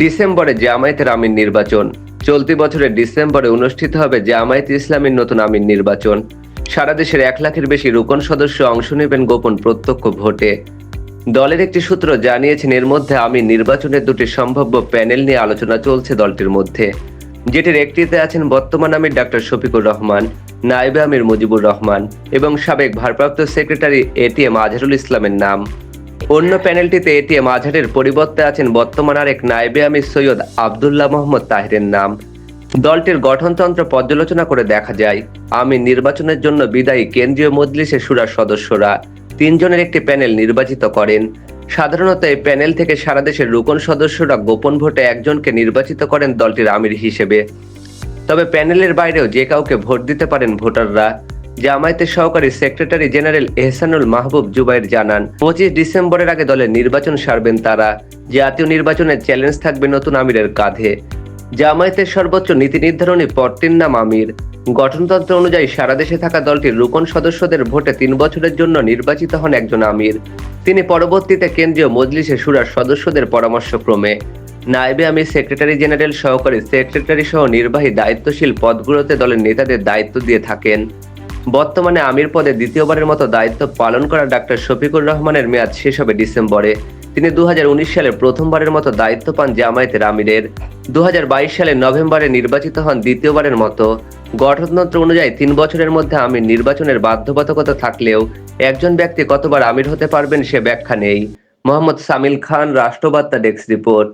ডিসেম্বরে জামায়াতের আমির নির্বাচন। চলতি বছরের ডিসেম্বরে অনুষ্ঠিত হবে জামায়াত ইসলামীর নতুন আমির নির্বাচন। সারা দেশের এক লাখের বেশি রুকন সদস্য অংশ নেবেন গোপন প্রত্যক্ষ ভোটে। দলের একটি সূত্র জানিয়েছেন, এর মধ্যে আমির নির্বাচনের দুটি সম্ভাব্য প্যানেল নিয়ে আলোচনা চলছে দলটির মধ্যে। যেটির একটিতে আছেন বর্তমান আমির ডাক্তার শফিকুর রহমান নাইবে আমির মুজিবুর রহমান এবং সাবেক ভারপ্রাপ্ত সেক্রেটারি এটিএম আজহারুল ইসলামের নাম। অন্য প্যানেলটিতে এটিএম আজহারের পরিবর্তে আছেন বর্তমান আরেক নায়েবে আমির সৈয়দ আবদুল্লাহ মোহাম্মদ তাহিরের নাম। দলটির গঠনতন্ত্র পর্যালোচনা করে দেখা যায় আমি নির্বাচনের জন্য বিদায়ী কেন্দ্রীয় মজলিসের সুরার সদস্যরা তিনজনের একটি প্যানেল নির্বাচিত করেন। সাধারণত এই প্যানেল থেকে সারা দেশের রুকন সদস্যরা গোপন ভোটে একজনকে নির্বাচিত করেন দলটির আমির হিসেবে। তবে প্যানেলের বাইরেও যে কাউকে ভোট দিতে পারেন ভোটাররা জামায়াতের সহকারী সেক্রেটারি জেনারেল এহসানুল মাহবুব জুবাইর জানান, পঁচিশ ডিসেম্বরের আগে দলের নির্বাচন সারবেন তারা। জাতীয় নির্বাচনের চ্যালেঞ্জ থাকবে নতুন আমিরের কাঁধে। জামায়াতের সর্বোচ্চ নীতি নির্ধারণী পদটির নাম আমির। গঠনতন্ত্র অনুযায়ী সারা দেশে থাকা দলটির রুকন সদস্যদের ভোটে তিন বছরের জন্য নির্বাচিত হন একজন আমির। তিনি পরবর্তীতে কেন্দ্রীয় মজলিসে সুরার সদস্যদের পরামর্শক্রমে। নাইবে আমির সেক্রেটারি জেনারেল সহকারী সেক্রেটারি সহ নির্বাহী দায়িত্বশীল পদগুলোতে দলের নেতাদের দায়িত্ব দিয়ে থাকেন। বর্তমানে আমির পদে দ্বিতীয়বারের মতো দায়িত্ব পালন করা ডাক্তার শফিকুর রহমানের মেয়াদ শেষ হবে ডিসেম্বরে। তিনি দু সালে প্রথমবারের মতো দায়িত্ব পান জামায়াতের আমিরের। দু সালের নভেম্বরে নির্বাচিত হন দ্বিতীয়বারের মতো। গঠনতন্ত্র অনুযায়ী তিন বছরের মধ্যে আমির নির্বাচনের বাধ্যবাধকতা থাকলেও একজন ব্যক্তি কতবার আমির হতে পারবেন সে ব্যাখ্যা নেই। মোহাম্মদ সামিল খান, রাষ্ট্রবার্তা ডেস্ক রিপোর্ট।